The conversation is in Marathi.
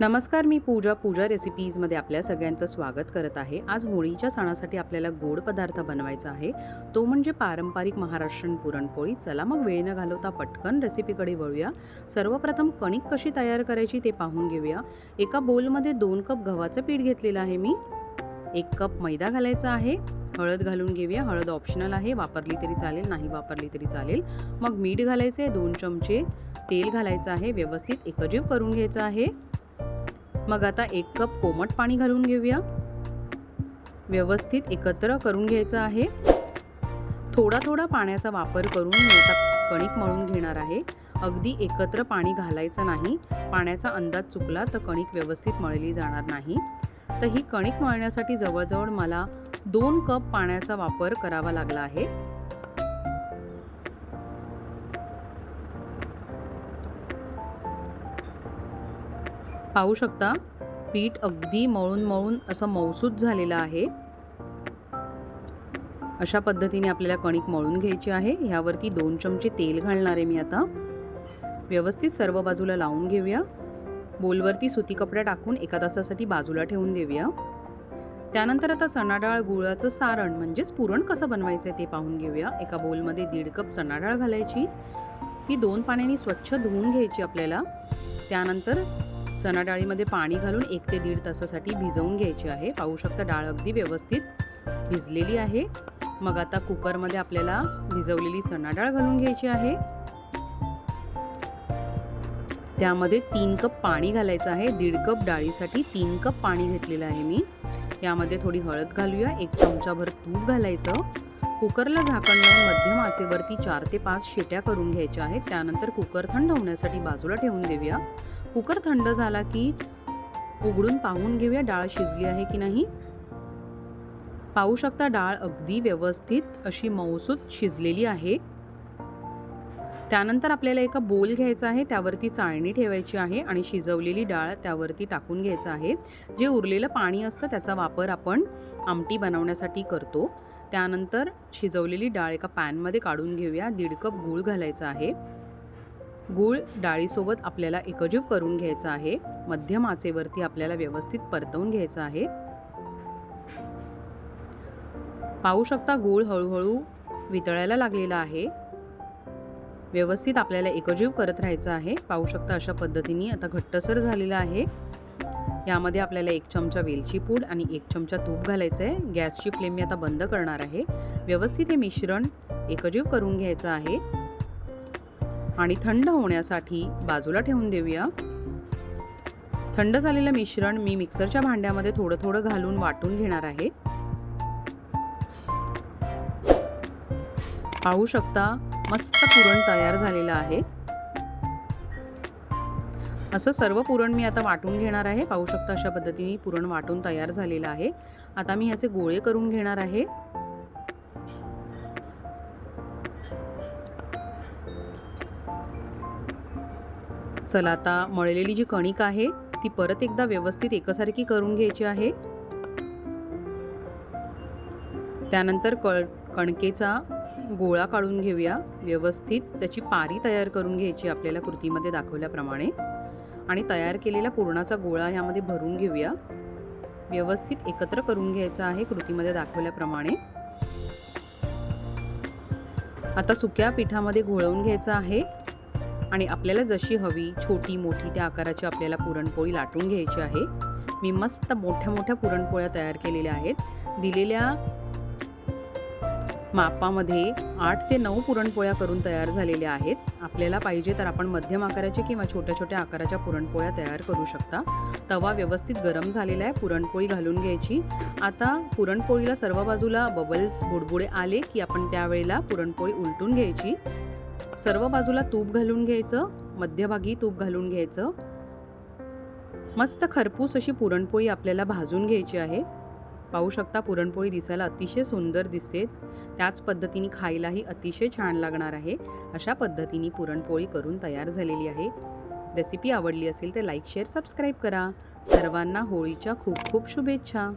नमस्कार मी पूजा पूजा रेसिपीजमध्ये आपल्या सगळ्यांचं स्वागत करत आहे. आज होळीच्या सणासाठी आपल्याला गोड पदार्थ बनवायचा आहे. तो म्हणजे पारंपरिक महाराष्ट्रीयन पुरणपोळी. चला मग वेळ न घालवता पटकन रेसिपीकडे वळूया. सर्वप्रथम कणिक कशी तयार करायची ते पाहून घेऊया. एका बोलमध्ये दोन कप गव्हाचं पीठ घेतलेलं आहे मी. एक कप मैदा घालायचा आहे. हळद घालून घेऊया. हळद ऑप्शनल आहे. वापरली तरी चालेल नाही वापरली तरी चालेल. मग मीठ घालायचं आहे दोन चमचे. तेल घालायचं आहे. व्यवस्थित एकजीव करून घ्यायचं आहे. मग आता एक कप कोमट पाणी घालून घेऊया. व्यवस्थित एकत्र करून घ्यायचं आहे. थोडा थोडा पाण्याचा वापर करून मी आता कणिक मळून घेणार आहे. अगदी एकत्र पाणी घालायचं नाही. पाण्याचा अंदाज चुकला तर कणिक व्यवस्थित मळली जाणार नाही. तर ही कणिक मळण्यासाठी जवळजवळ मला दोन कप पाण्याचा वापर करावा लागला आहे. पाहू शकता पीठ अगदी मळून मळून असं मौसूद झालेलं आहे. अशा पद्धतीने आपल्याला कणिक मळून घ्यायची आहे. ह्यावरती दोन चमचे तेल घालणार आहे मी आता. व्यवस्थित सर्व बाजूला लावून घेऊया. बोलवरती सुती कपडा टाकून एका तासासाठी बाजूला ठेवून देऊया. त्यानंतर आता चणा डाळ गुळाचं सारण म्हणजेच पुरण कसं बनवायचं आहे ते पाहून घेऊया. एका बोलमध्ये दीड कप चणा डाळ घालायची. ती दोन पाण्याने स्वच्छ धुवून घ्यायची आपल्याला. त्यानंतर चणा डाळीमध्ये पाणी घालून एक ते दीड तासासाठी भिजवून घ्यायची आहे. पाहू शकता डाळ अगदी व्यवस्थित भिजलेली आहे. मग आता कुकरमध्ये आपल्याला भिजवलेली चणा डाळ घालून घ्यायची आहे. त्यामध्ये तीन कप पाणी घालायचं आहे. दीड कप डाळीसाठी तीन कप पाणी घेतलेलं आहे मी. यामध्ये थोडी हळद घालूया. एक चमचाभर तूप घालायचं. कुकरला झाकण लावून मध्यम आचेवरती चार ते पाच शिट्या करून घ्यायच्या आहेत. त्यानंतर कुकर थंड होण्यासाठी बाजूला ठेवून देऊया. कुकर थंड झाला की उघडून पाहून घेऊया डाळ शिजली आहे की नाही. पाहू शकता डाळ अगदी व्यवस्थित अशी मौसूद शिजलेली आहे. त्यानंतर आपल्याला एका बोल घ्यायचा आहे त्यावरती चाळणी ठेवायची आहे आणि शिजवलेली डाळ त्यावरती टाकून घ्यायचं आहे. जे उरलेलं पाणी असतं त्याचा वापर आपण आमटी बनवण्यासाठी करतो. त्यानंतर शिजवलेली डाळ एका पॅनमध्ये काढून घेऊया दीड कप गूळ घालायचा आहे. गूळ डाळीसोबत आपल्याला एकजीव करून घ्यायचा आहे. मध्यम आचेवरती आपल्याला व्यवस्थित परतवून घ्यायचं आहे. पाहू शकता गूळ हळूहळू वितळायला लागलेला आहे. व्यवस्थित आपल्याला एकजीव करत राहायचं आहे. पाहू शकता अशा पद्धतीने आता घट्टसर झालेला आहे. यामध्ये आपल्याला एक चमचा वेलची पूड आणि एक चमचा तूप घालायचं आहे गॅसची फ्लेम मी आता बंद करणार आहे. व्यवस्थित हे मिश्रण एकजीव करून घ्यायचं आहे. आणि थंड होण्यासाठी बाजूला ठेवून देऊया. थंड झालेलं मिश्रण मी मिक्सरच्या भांड्यामध्ये थोडं थोडं घालून वाटून घेणार आहे. पाहू शकता मस्त पुरण तयार झालेलं आहे. असं सर्व पुरण मी आता वाटून घेणार आहे. पाहू शकता अशा पद्धतीने पुरण वाटून तयार झालेलं आहे. आता मी ह्याचे गोळे करून घेणार आहे. चला आता मळलेली जी कणिक आहे ती परत एकदा व्यवस्थित एकसारखी करून घ्यायची आहे. त्यानंतर कळ कणकेचा गोळा काढून घेऊया. व्यवस्थित त्याची पारी तयार करून घ्यायची आपल्याला कृतीमध्ये दाखवल्याप्रमाणे. आणि तयार केलेला पुरणाचा गोळा यामध्ये भरून घेऊया. व्यवस्थित एकत्र करून घ्यायचा आहे कृतीमध्ये दाखवल्याप्रमाणे. आता सुक्या पिठामध्ये घोळवून घ्यायचं आहे. आणि आपल्याला जशी हवी छोटी मोठी त्या आकाराची आपल्याला पुरणपोळी लाटून घ्यायची आहे. मी मस्त मोठ्या मोठ्या पुरणपोळ्या तयार केलेल्या आहेत. दिलेल्या मापामध्ये आठ ते नऊ पुरणपोळ्या करून तयार झालेल्या आहेत. आपल्याला पाहिजे तर आपण मध्यम आकाराची किंवा छोट्या छोट्या आकाराच्या पुरणपोळ्या तयार करू शकता. तवा व्यवस्थित गरम झालेला आहे. पुरणपोळी घालून घ्यायची. आता पुरणपोळीला सर्व बाजूला बबल्स बुडबुडे आले की आपण त्यावेळेला पुरणपोळी उलटून घ्यायची. सर्व बाजूला तूप घालून घ्यायचं मध्यभागी तूप घालून घ्यायचं. मस्त खरपूस अशी पुरणपोळी आपल्याला भाजून घ्यायची आहे. पाहू शकता पुरणपोळी दिसायला अतिशय सुंदर दिसते. त्याच पद्धतीने खायलाही अतिशय छान लागणार आहे. अशा पद्धतीने पुरणपोळी करून तयार झालेली आहे. रेसिपी आवडली असेल तर लाईक शेअर सबस्क्राईब करा. सर्वांना होळीच्या खूप खूप शुभेच्छा.